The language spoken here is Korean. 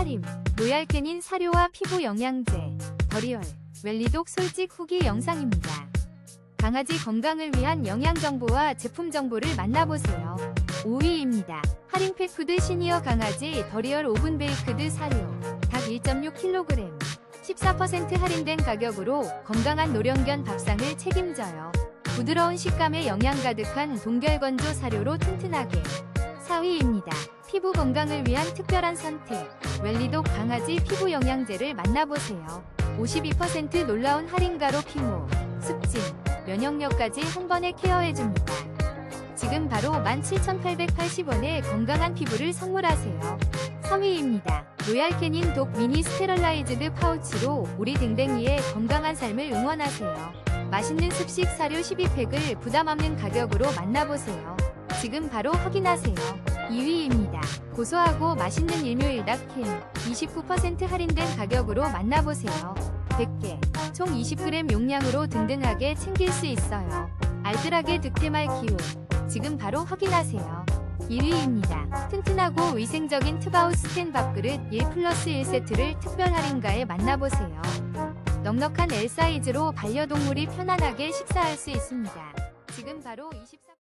하림, 로얄 캐닌 사료와 피부 영양제, 더리얼, 웰리독 솔직 후기 영상입니다. 강아지 건강을 위한 영양 정보와 제품 정보를 만나보세요. 5위입니다. 하림 펫푸드 시니어 강아지 더리얼 오븐 베이크드 사료 닭 1.6kg 14% 할인된 가격으로 건강한 노령견 밥상을 책임져요. 부드러운 식감에 영양 가득한 동결건조 사료로 튼튼하게 4위입니다. 피부 건강을 위한 특별한 선택 웰리독 강아지 피부 영양제를 만나보세요. 52% 놀라운 할인가로 피모, 습진, 면역력까지 한 번에 케어해줍니다. 지금 바로 17,880원에 건강한 피부를 선물하세요. 3위입니다. 로얄 캐닌 독 미니 스테럴라이즈드 파우치로 우리 댕댕이의 건강한 삶을 응원하세요. 맛있는 습식 사료 12팩을 부담 없는 가격으로 만나보세요. 지금 바로 확인하세요. 2위입니다. 고소하고 맛있는 일묘일 닭캔 29% 할인된 가격으로 만나보세요. 100개, 총 20g 용량으로 든든하게 챙길 수 있어요. 알뜰하게 득템할 기호. 지금 바로 확인하세요. 1위입니다. 튼튼하고 위생적인 트바우스 텐 밥그릇 1 플러스 1 세트를 특별 할인가에 만나보세요. 넉넉한 L 사이즈로 반려동물이 편안하게 식사할 수 있습니다. 지금 바로 24